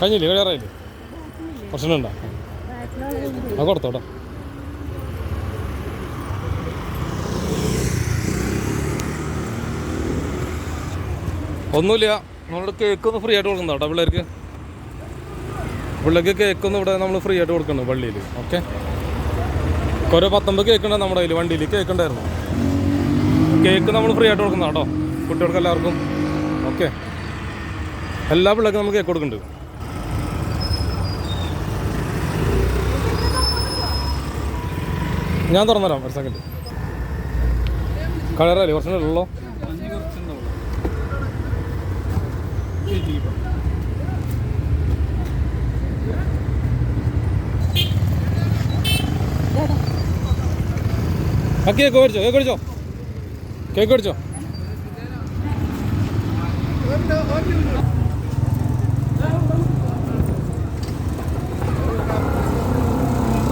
കഴിഞ്ഞില്ലേ? കളി അറിയില്ലേ പ്രശ്നമുണ്ടോ അത് കൊടുത്തോട്ടോ. ഒന്നുമില്ല. നമ്മളിവിടെ കേക്ക് ഒന്ന് ഫ്രീ ആയിട്ട് കൊടുക്കുന്നതാ കേട്ടോ പിള്ളേർക്ക്. പിള്ളേർക്ക് കേക്ക് ഒന്ന് ഇവിടെ നമ്മൾ ഫ്രീ ആയിട്ട് കൊടുക്കുന്നുണ്ട് പള്ളിയിൽ. ഓക്കെ കുറേ പത്തൊമ്പത് കേക്ക് ഉണ്ട് നമ്മുടെ കയ്യിൽ വണ്ടിയിൽ കേക്ക് ഉണ്ടായിരുന്നു. കേക്ക് നമ്മൾ ഫ്രീ ആയിട്ട് കൊടുക്കുന്ന കേട്ടോ. കുട്ടികൾക്ക് എല്ലാവർക്കും. ഓക്കെ എല്ലാ പിള്ളേർക്കും നമ്മൾ കേക്ക് കൊടുക്കുന്നുണ്ട്. ഞാൻ തുറന്നുതരാം ഒരു സെക്കൻഡ് കളറല്ലേ കുറച്ചുള്ളൂ മഞ്ഞ ആ കേക്ക് മേടിച്ചോ കേക്ക് മേടിച്ചോ. കേക്ക്